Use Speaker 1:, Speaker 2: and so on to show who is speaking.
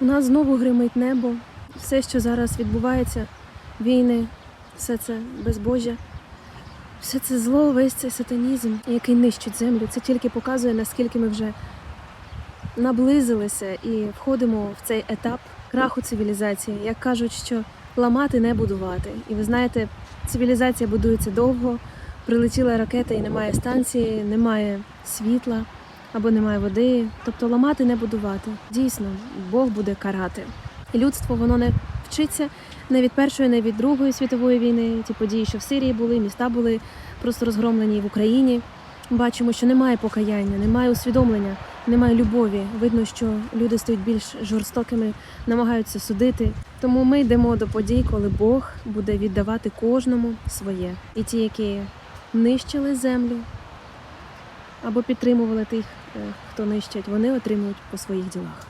Speaker 1: У нас знову гримить небо. Все, що зараз відбувається, війни, все це безбожжя, все це зло, весь цей сатанізм, який нищить землю. Це тільки показує, наскільки ми вже наблизилися і входимо в цей етап краху цивілізації. Як кажуть, що ламати не будувати. І ви знаєте, цивілізація будується довго. Прилетіла ракета і немає станції, немає світла або немає води. Тобто ламати не будувати. Дійсно, Бог буде карати. І людство воно не вчиться не від першої, не від другої світової війни. Ті події, що в Сирії були, міста були просто розгромлені в Україні. Бачимо, що немає покаяння, немає усвідомлення, немає любові. Видно, що люди стають більш жорстокими, намагаються судити. Тому ми йдемо до подій, коли Бог буде віддавати кожному своє. І ті, які нищили землю або підтримували тих, е, хто нищать, вони отримують по своїх ділах.